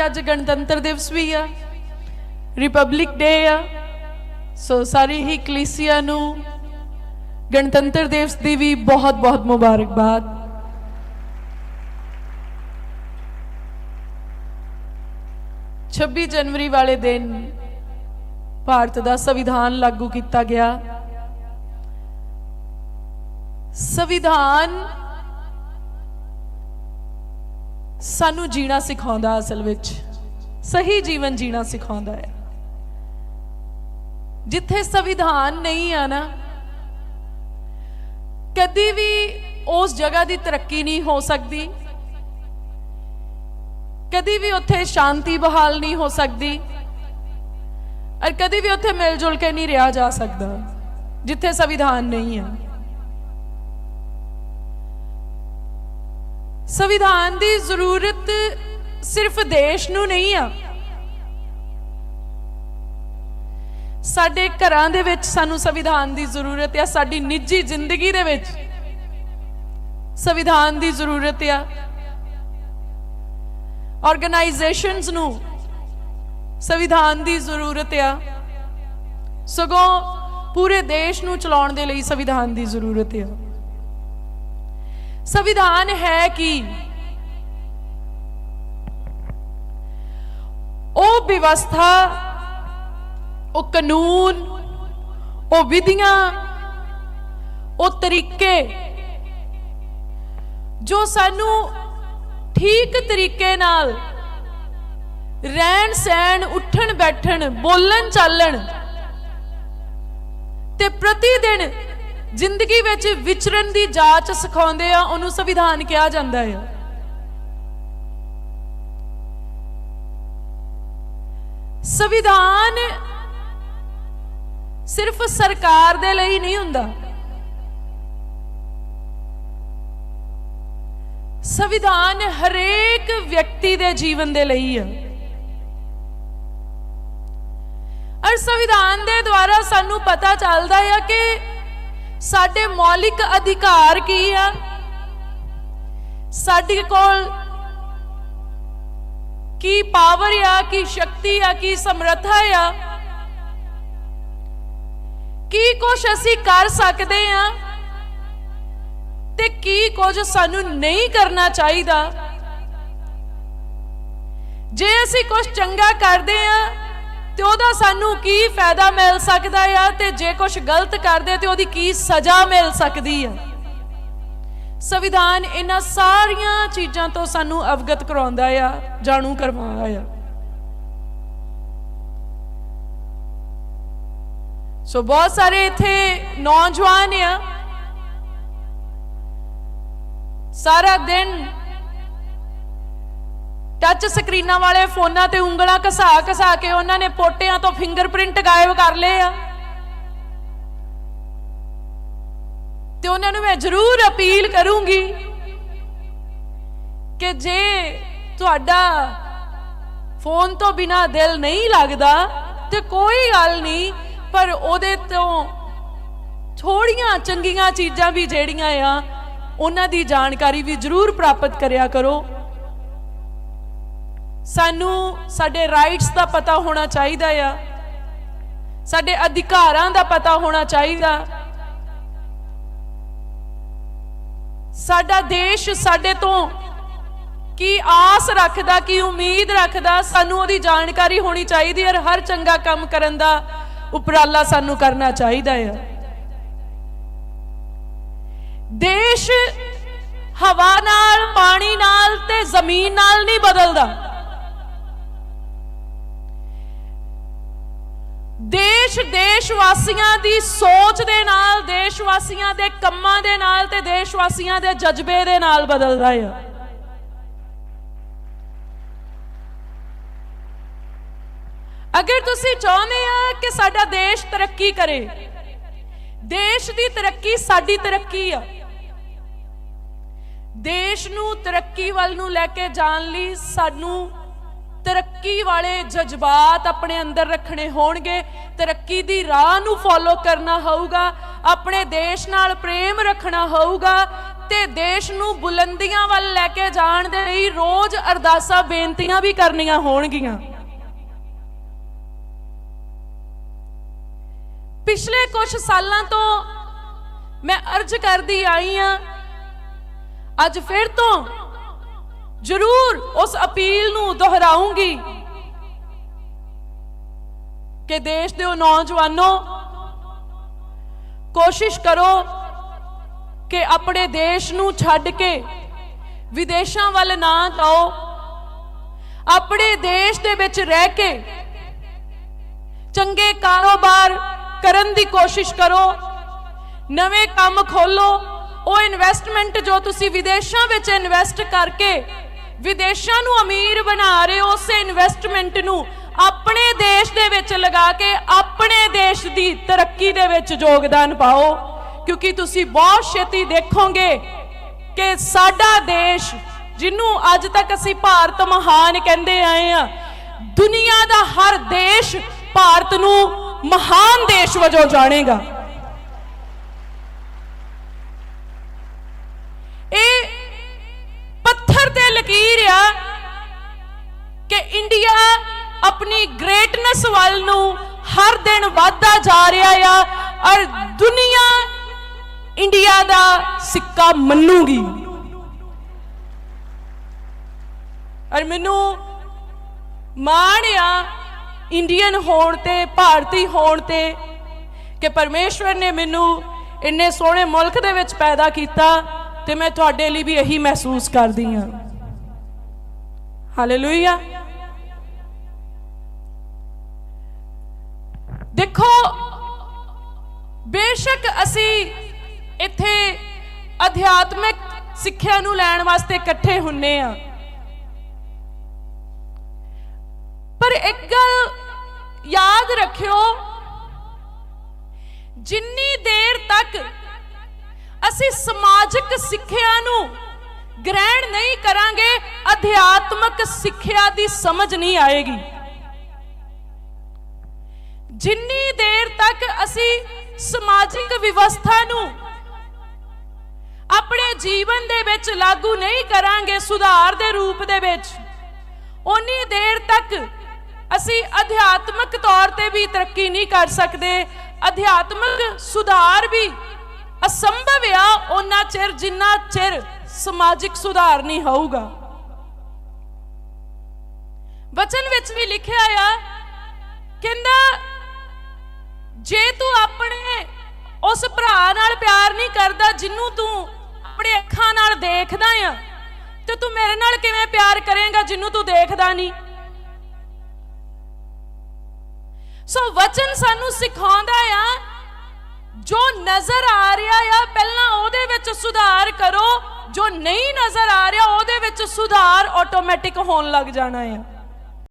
ਅੱਜ ਗਣਤੰਤਰ ਦਿਵਸ ਵੀ ਆ ਰਿਪਬਲਿਕ ਡੇ ਆ, ਸੋ ਸਾਰੀ ਹੀ ਕਲੀਸਿਆ ਨੂੰ ਗਣਤੰਤਰ ਦਿਵਸ ਦੀ ਵੀ ਬਹੁਤ ਬਹੁਤ ਮੁਬਾਰਕਬਾਦ। ਛੱਬੀ ਜਨਵਰੀ ਵਾਲੇ ਦਿਨ ਭਾਰਤ ਦਾ ਸੰਵਿਧਾਨ ਲਾਗੂ ਕੀਤਾ ਗਿਆ। ਸੰਵਿਧਾਨ ਸਾਨੂੰ ਜੀਣਾ ਸਿਖਾਉਂਦਾ ਅਸਲ ਵਿੱਚ। ਸਹੀ ਜੀਵਨ ਜੀਣਾ ਸਿਖਾਉਂਦਾ ਹੈ। ਜਿੱਥੇ ਸੰਵਿਧਾਨ ਨਹੀਂ ਆ ਨਾ, ਕਦੀ ਵੀ ਉਸ ਜਗ੍ਹਾ ਦੀ ਤਰੱਕੀ ਨਹੀਂ ਹੋ ਸਕਦੀ। ਕਦੀ ਵੀ ਉੱਥੇ ਸ਼ਾਂਤੀ ਬਹਾਲ ਨਹੀਂ ਹੋ ਸਕਦੀ। ਔਰ ਕਦੀ ਵੀ ਉੱਥੇ ਮਿਲ ਜੁਲ ਕੇ ਨਹੀਂ ਰਿਹਾ ਜਾ ਸਕਦਾ, ਜਿੱਥੇ ਸੰਵਿਧਾਨ ਨਹੀਂ ਹੈ ਸੰਵਿਧਾਨ ਦੀ ਜ਼ਰੂਰਤ ਸਿਰਫ ਦੇਸ਼ ਨੂੰ ਨਹੀਂ ਆ। ਸਾਡੇ ਘਰਾਂ ਦੇ ਵਿੱਚ ਸਾਨੂੰ ਸੰਵਿਧਾਨ ਦੀ ਜ਼ਰੂਰਤ ਆ, ਸਾਡੀ ਨਿੱਜੀ ਜ਼ਿੰਦਗੀ ਦੇ ਵਿੱਚ ਸੰਵਿਧਾਨ ਦੀ ਜ਼ਰੂਰਤ ਆ। ਆਰਗੇਨਾਈਜੇਸ਼ਨਸ ਨੂੰ ਸੰਵਿਧਾਨ ਦੀ ਜ਼ਰੂਰਤ ਆ। ਸਗੋਂ ਪੂਰੇ ਦੇਸ਼ ਨੂੰ ਚਲਾਉਣ ਦੇ ਲਈ ਸੰਵਿਧਾਨ ਦੀ ਜ਼ਰੂਰਤ ਆ। ਸੰਵਿਧਾਨ ਹੈ ਕਿ? ਉਹ ਵਿਵਸਥਾ, ਉਹ ਕਾਨੂੰਨ, ਉਹ ਵਿਧੀਆਂ, ਉਹ ਤਰੀਕੇ ਜੋ ਸਾਨੂੰ ਠੀਕ ਤਰੀਕੇ ਨਾਲ ਰਹਿਣ, ਸਹਿਣ, ਉੱਠਣ, ਬੈਠਣ, ਬੋਲਣ, ਚਾਲਣ ਤੇ ਪ੍ਰਤੀ ਦਿਨ ਜ਼ਿੰਦਗੀ ਵਿੱਚ ਵਿਚਰਨ ਦੀ ਜਾਂਚ ਸਿਖਾਉਂਦੇ ਆ, ਉਹਨੂੰ ਸੰਵਿਧਾਨ ਕਿਹਾ ਜਾਂਦਾ ਹੈ ਸੰਵਿਧਾਨ ਸਿਰਫ ਸਰਕਾਰ ਦੇ ਲਈ ਨਹੀਂ ਹੁੰਦਾ। ਸੰਵਿਧਾਨ ਹਰੇਕ ਵਿਅਕਤੀ ਦੇ ਜੀਵਨ ਦੇ ਲਈ ਹੈ ਅਰ ਸੰਵਿਧਾਨ ਦੇ ਦੁਆਰਾ ਸਾਨੂੰ ਪਤਾ ਚੱਲਦਾ ਹੈ ਕਿ ਸਾਡੇ ਮੌਲਿਕ ਅਧਿਕਾਰ ਕੀ ਆ ਸਾਡੇ ਕੋਲ ਕੀ ਪਾਵਰ ਆ, ਕੀ ਸ਼ਕਤੀ ਆ, ਕੀ ਸਮਰੱਥਾ ਆ? ਕੀ ਕੁਝ ਅਸੀਂ ਕਰ ਸਕਦੇ ਆ ਤੇ ਕੀ ਕੁਝ ਸਾਨੂੰ ਨਹੀਂ ਕਰਨਾ ਚਾਹੀਦਾ? ਜੇ ਅਸੀਂ ਕੁਝ ਚੰਗਾ ਕਰਦੇ ਆ ਤੇ ਉਹਦਾ ਸਾਨੂੰ ਕੀ ਫਾਇਦਾ ਮਿਲ ਸਕਦਾ ਆ ਤੇ ਜੇ ਕੁਝ ਗਲਤ ਕਰਦੇ ਤੇ ਉਹਦੀ ਕੀ ਸਜ਼ਾ ਮਿਲ ਸਕਦੀ ਆ? ਸੰਵਿਧਾਨ ਇਹਨਾਂ ਸਾਰੀਆਂ ਚੀਜ਼ਾਂ ਤੋਂ ਸਾਨੂੰ ਅਵਗਤ ਕਰਾਉਂਦਾ ਆ, ਜਾਣੂ ਕਰਵਾਉਂਦਾ ਆ। ਸੋ ਬਹੁਤ ਸਾਰੇ ਇੱਥੇ ਨੌਜਵਾਨ ਆ। ਸਾਰਾ ਦਿਨ ਟੱਚ ਸਕਰੀਨਾਂ ਵਾਲੇ ਫੋਨਾਂ ਤੇ ਉਂਗਲਾਂ ਘਸਾ ਘਸਾ ਕੇ ਉਹਨਾਂ ਨੇ ਪੋਟਿਆਂ ਤੋਂ ਫਿੰਗਰਪ੍ਰਿੰਟ ਗਾਇਬ ਕਰ ਲਏ ਆ। ਤੇ ਉਹਨਾਂ ਨੂੰ ਮੈਂ ਜ਼ਰੂਰ ਅਪੀਲ ਕਰੂੰਗੀ ਕਿ ਜੇ ਤੁਹਾਡਾ ਫੋਨ ਤੋਂ ਬਿਨਾ ਦਿਲ ਨਹੀਂ ਲੱਗਦਾ ਤੇ ਕੋਈ ਗੱਲ ਨਹੀਂ, ਪਰ ਉਹਦੇ ਤੋਂ ਥੋੜੀਆਂ ਚੰਗੀਆਂ ਚੀਜ਼ਾਂ ਵੀ ਜਿਹੜੀਆਂ ਆ, ਉਹਨਾਂ ਦੀ ਜਾਣਕਾਰੀ ਵੀ ਜ਼ਰੂਰ ਪ੍ਰਾਪਤ ਕਰਿਆ ਕਰੋ। ਸਾਨੂੰ ਸਾਡੇ ਰਾਈਟਸ ਦਾ ਪਤਾ ਹੋਣਾ ਚਾਹੀਦਾ ਆ। ਸਾਡੇ ਅਧਿਕਾਰਾਂ ਦਾ ਪਤਾ ਹੋਣਾ ਚਾਹੀਦਾ। ਸਾਡਾ ਦੇਸ਼ ਸਾਡੇ ਤੋਂ ਕੀ ਆਸ ਰੱਖਦਾ, ਕੀ ਉਮੀਦ ਰੱਖਦਾ, ਸਾਨੂੰ ਉਹਦੀ ਜਾਣਕਾਰੀ ਹੋਣੀ ਚਾਹੀਦੀ ਹੈ ਹਰ ਚੰਗਾ ਕੰਮ ਕਰਨ ਦਾ ਉਪਰਾਲਾ ਸਾਨੂੰ ਕਰਨਾ ਚਾਹੀਦਾ ਹੈ ਦੇਸ਼ ਹਵਾ ਨਾਲ, ਪਾਣੀ ਨਾਲ ਤੇ ਜ਼ਮੀਨ ਨਾਲ ਨਹੀਂ ਬਦਲਦਾ। ਦੇਸ਼ ਦੇਸ਼ ਵਾਸੀਆਂ ਦੀ ਸੋਚ ਦੇ ਨਾਲ ਦੇਸ਼ ਵਾਸੀਆਂ ਦੇ ਕੰਮਾਂ ਦੇ ਨਾਲ ਤੇ ਦੇਸ਼ ਵਾਸੀਆਂ ਦੇ ਜਜ਼ਬੇ ਦੇ ਨਾਲ ਬਦਲਦਾ ਆ। ਅਗਰ ਤੁਸੀਂ ਚਾਹੁੰਦੇ ਆ ਕਿ ਸਾਡਾ ਦੇਸ਼ ਤਰੱਕੀ ਕਰੇ, ਦੇਸ਼ ਦੀ ਤਰੱਕੀ ਸਾਡੀ ਤਰੱਕੀ ਆ। ਦੇਸ਼ ਨੂੰ ਤਰੱਕੀ ਵੱਲ ਨੂੰ ਲੈ ਕੇ ਜਾਣ ਲਈ ਸਾਨੂੰ ਤਰੱਕੀ ਵਾਲੇ ਜਜ਼ਬਾਤ ਆਪਣੇ ਅੰਦਰ ਰੱਖਣੇ ਹੋਣਗੇ। ਤਰੱਕੀ ਦੀ ਰਾਹ ਨੂੰ ਫੋਲੋ ਕਰਨਾ ਹੋਊਗਾ। ਆਪਣੇ ਦੇਸ਼ ਨਾਲ ਪ੍ਰੇਮ ਰੱਖਣਾ ਹੋਊਗਾ। ਤੇ ਦੇਸ਼ ਨੂੰ ਬੁਲੰਦੀਆਂ ਵੱਲ ਲੈ ਕੇ ਜਾਣ ਦੇ ਲਈ ਰੋਜ਼ ਅਰਦਾਸਾਂ, ਬੇਨਤੀਆਂ ਵੀ ਕਰਨੀਆਂ ਹੋਣਗੀਆਂ। ਪਿਛਲੇ ਕੁਝ ਸਾਲਾਂ ਤੋਂ ਮੈਂ ਅਰਜ਼ ਕਰਦੀ ਆਈ ਆ, ਅੱਜ ਫਿਰ ਤੋਂ ਜ਼ਰੂਰ ਉਸ ਅਪੀਲ ਨੂੰ ਦੁਹਰਾਉਂਗੀ ਕਿ ਦੇਸ਼ ਦੇ ਉਹ ਨੌਜਵਾਨੋ, ਕੋਸ਼ਿਸ਼ ਕਰੋ ਕਿ ਆਪਣੇ ਦੇਸ਼ ਨੂੰ ਛੱਡ ਕੇ ਵਿਦੇਸ਼ਾਂ ਵੱਲ ਨਾ ਜਾਓ, ਆਪਣੇ ਦੇਸ਼ ਦੇ ਵਿੱਚ ਰਹਿ ਕੇ ਚੰਗੇ ਕਾਰੋਬਾਰ ਕਰਨ ਦੀ ਕੋਸ਼ਿਸ਼ ਕਰੋ, ਨਵੇਂ ਕੰਮ ਖੋਲੋ, ਉਹ ਇਨਵੈਸਟਮੈਂਟ ਜੋ ਤੁਸੀਂ ਵਿਦੇਸ਼ਾਂ ਵਿੱਚ ਇਨਵੈਸਟ ਕਰਕੇ ਵਿਦੇਸ਼ਾਂ ਨੂੰ ਅਮੀਰ ਬਣਾ ਰਹੇ ਹੋ ਉਸੇ ਇਨਵੈਸਟਮੈਂਟ ਨੂੰ, ਆਪਣੇ ਦੇਸ਼ ਦੇ ਵਿੱਚ ਲਗਾ ਕੇ ਆਪਣੇ ਦੇਸ਼ ਦੀ ਤਰੱਕੀ ਦੇ ਵਿੱਚ ਯੋਗਦਾਨ ਪਾਓ। ਕਿਉਂਕਿ ਤੁਸੀਂ ਬਹੁਤ ਛੇਤੀ ਦੇਖੋਗੇ ਕਿ ਸਾਡਾ ਦੇਸ਼, ਜਿਹਨੂੰ ਅੱਜ ਤੱਕ ਅਸੀਂ ਭਾਰਤ ਮਹਾਨ ਕਹਿੰਦੇ ਆਏ ਆ ਦੁਨੀਆ ਦਾ ਹਰ ਦੇਸ਼ ਭਾਰਤ ਨੂੰ ਮਹਾਨ ਦੇਸ਼ ਵਜੋਂ ਜਾਣੇਗਾ ਇਹ ਪੱਥਰ ਤੇ ਲਕੀਰ ਆ ਕਿ ਇੰਡੀਆ ਆਪਣੀ ਗ੍ਰੇਟਨੈਸ ਵੱਲ ਨੂੰ ਹਰ ਦਿਨ ਵਧਦਾ ਜਾ ਰਿਹਾ ਆ, ਔਰ ਦੁਨੀਆ ਇੰਡੀਆ ਦਾ ਸਿੱਕਾ ਮੰਨੂਗੀ। ਔਰ ਮੈਨੂੰ ਮਾਣ ਆ ਇੰਡੀਅਨ ਹੋਣ ਤੇ, ਭਾਰਤੀ ਹੋਣ ਤੇ, ਕਿ ਪਰਮੇਸ਼ਵਰ ਨੇ ਮੈਨੂੰ ਇੰਨੇ ਸੋਹਣੇ ਮੁਲਕ ਦੇ ਵਿੱਚ ਪੈਦਾ ਕੀਤਾ ਤੇ ਮੈਂ ਤੁਹਾਡੇ ਲਈ ਵੀ ਇਹੀ ਮਹਿਸੂਸ ਕਰਦੀ ਹਾਂ। ਹਾਲੇਲੂਇਆ ਅਧਿਆਤਮਿਕ ਸਿੱਖਿਆ ਨੂੰ ਲੈਣ ਵਾਸਤੇ ਇਕੱਠੇ ਹੁੰਨੇ ਆ। ਪਰ ਇੱਕ ਗੱਲ ਯਾਦ ਰੱਖਿਓ, ਜਿੰਨੀ ਦੇਰ ਤੱਕ ਅਸੀਂ ਸਮਾਜਿਕ ਸਿੱਖਿਆ ਨੂੰ ਗ੍ਰਹਿਣ ਨਹੀਂ ਕਰਾਂਗੇ, ਅਧਿਆਤਮਕ ਸਿੱਖਿਆ ਦੀ ਸਮਝ ਨਹੀਂ ਆਏਗੀ। ਜਿੰਨੀ ਦੇਰ ਤੱਕ ਅਸੀਂ ਸਮਾਜਿਕ ਵਿਵਸਥਾ ਨੂੰ ਆਪਣੇ ਜੀਵਨ ਦੇ ਵਿੱਚ ਲਾਗੂ ਨਹੀਂ ਕਰਾਂਗੇ ਸੁਧਾਰ ਦੇ ਰੂਪ ਦੇ ਵਿੱਚ। ਉਨੀ ਦੇਰ ਤੱਕ ਅਸੀਂ ਅਧਿਆਤਮਕ ਤੌਰ ਤੇ ਵੀ ਤਰੱਕੀ ਨਹੀਂ ਕਰ ਸਕਦੇ। ਅਧਿਆਤਮਕ ਸੁਧਾਰ ਵੀ ਅਸੰਭਵ ਆ ਉਹਨਾਂ ਚਿਰ ਜਿੰਨਾ ਚਿਰ ਸਮਾਜਿਕ ਸੁਧਾਰ ਨਹੀਂ ਹੋਊਗਾ। ਵਚਨ ਵਿੱਚ ਵੀ ਲਿਖਿਆ ਆ, ਕਹਿੰਦਾ, ਜੇ ਤੂੰ ਆਪਣੇ ਉਸ ਭਰਾ ਨਾਲ ਪਿਆਰ ਨਹੀਂ ਕਰਦਾ ਜਿੰਨੂੰ ਤੂੰ ਆਪਣੇ ਅੱਖਾਂ ਨਾਲ ਦੇਖਦਾ ਆ। ਤੇ ਤੂੰ ਮੇਰੇ ਨਾਲ ਕਿਵੇਂ ਪਿਆਰ ਕਰੇਂਗਾ ਜਿੰਨੂੰ ਤੂੰ ਦੇਖਦਾ ਨਹੀਂ ਸੋ ਵਚਨ ਸਾਨੂੰ ਸਿਖਾਉਂਦਾ ਆ, ਜੋ ਨਜ਼ਰ ਆ ਰਿਹਾ ਆ, ਪਹਿਲਾਂ ਉਹਦੇ ਵਿੱਚ ਸੁਧਾਰ ਕਰੋ। ਜੋ ਨਹੀਂ ਨਜ਼ਰ ਆ ਰਿਹਾ, ਉਹਦੇ ਵਿੱਚ ਸੁਧਾਰ ਆਟੋਮੈਟਿਕ ਹੋਣ ਲੱਗ ਜਾਣਾ ਆ।